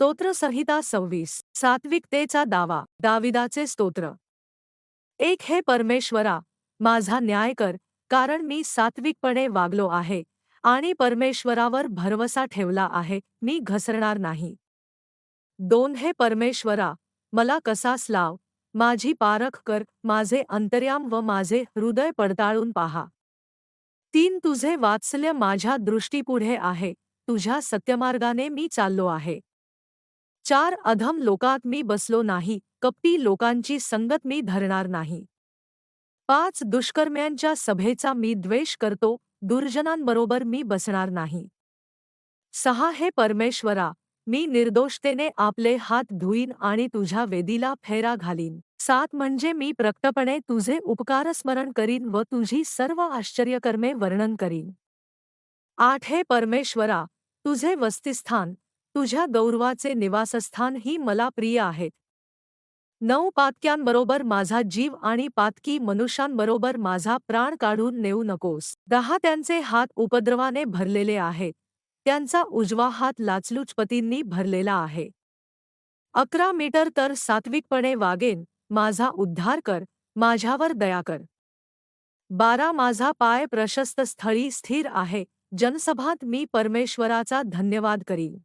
स्तोत्रसंहिता सव्वीस सात्विकतेचा दावा दाविदाचे स्तोत्र. एक हे परमेश्वरा माझा न्याय कर कारण मी सात्विकपणे वागलो आहे आणि परमेश्वरावर भरवसा ठेवला आहे मी घसरणार नाही. दोन हे परमेश्वरा मला कसास लाव माझी पारख कर माझे अंतर्याम व माझे हृदय पडताळून पहा. तीन तुझे वात्सल्य माझ्या दृष्टीपुढे आहे तुझ्या सत्यमार्गाने मी चाललो आहे. चार अधम लोकात मी बसलो नाही कपटी लोकांची संगत मी धरणार नाही. पाच दुष्कर्म्यांच्या सभेचा मी द्वेष करतो दुर्जनांबरोबर मी बसणार नाही. सहा हे परमेश्वरा मी निर्दोषतेने आपले हात धुईन आणि तुझ्या वेदीला फेरा घालीन. सात म्हणजे मी प्रकटपणे तुझे उपकार स्मरण करीन व तुझी सर्व आश्चर्यकर्मे वर्णन करीन. आठ हे परमेश्वरा तुझे वस्तिस्थान तुझ्या गौरवाचे निवासस्थान ही मला प्रिय आहेत. नऊ पातक्यांबरोबर माझा जीव आणि पातकी मनुष्यांबरोबर माझा प्राण काढून नेऊ नकोस. दहा त्यांचे हात उपद्रवाने भरलेले आहेत. त्यांचा उजवा हात लाचलुचपतींनी भरलेला आहे. अकरा मीटर तर सात्विकपणे वागेन, माझा उद्धार कर, माझ्यावर दया कर. बारा माझा पाय प्रशस्त स्थळी स्थिर आहे, जनसभात मी परमेश्वराचा धन्यवाद करीन.